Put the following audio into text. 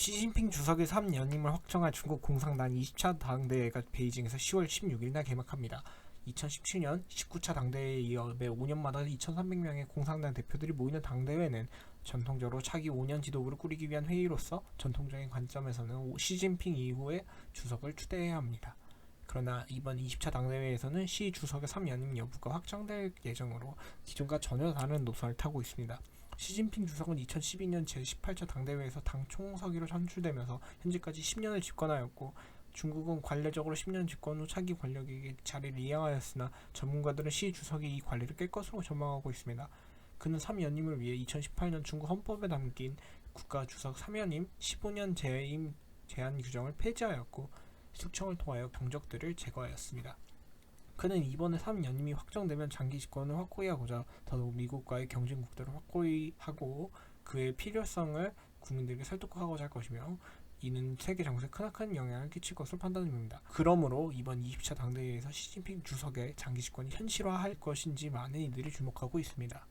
시진핑 주석의 3연임을 확정한 중국 공산당 20차 당대회가 베이징에서 10월 16일 날 개막합니다. 2017년 19차 당대회에 이어 매 5년마다 2,300명의 공산당 대표들이 모이는 당대회는 전통적으로 차기 5년 지도부를 꾸리기 위한 회의로서 전통적인 관점에서는 오- 시진핑 이후의 주석을 추대해야 합니다. 그러나 이번 20차 당대회에서는 시 주석의 3연임 여부가 확정될 예정으로 기존과 전혀 다른 노선을 타고 있습니다. 시진핑 주석은 2012년 제18차 당대회에서 당 총서기로 선출되면서 현재까지 10년을 집권하였고 중국은 관례적으로 10년 집권 후 차기 권력에게 자리를 이양하였으나 전문가들은 시 주석이 이 관리를 깰 것으로 전망하고 있습니다. 그는 3연임을 위해 2018년 중국 헌법에 담긴 국가 주석 3연임 15년 재임 제한 규정을 폐지하였고 숙청을 통하여 경적들을 제거하였습니다. 그는 이번에 3연임이 확정되면 장기 집권을 확고히 하고자 더더욱 미국과의 경쟁 국대를 확고히 하고 그의 필요성을 국민들에게 설득하고자 할 것이며 이는 세계 정세에 크나큰 영향을 끼칠 것으로 판단됩니다. 그러므로 이번 20차 당대회에서 시진핑 주석의 장기 집권이 현실화할 것인지 많은 이들이 주목하고 있습니다.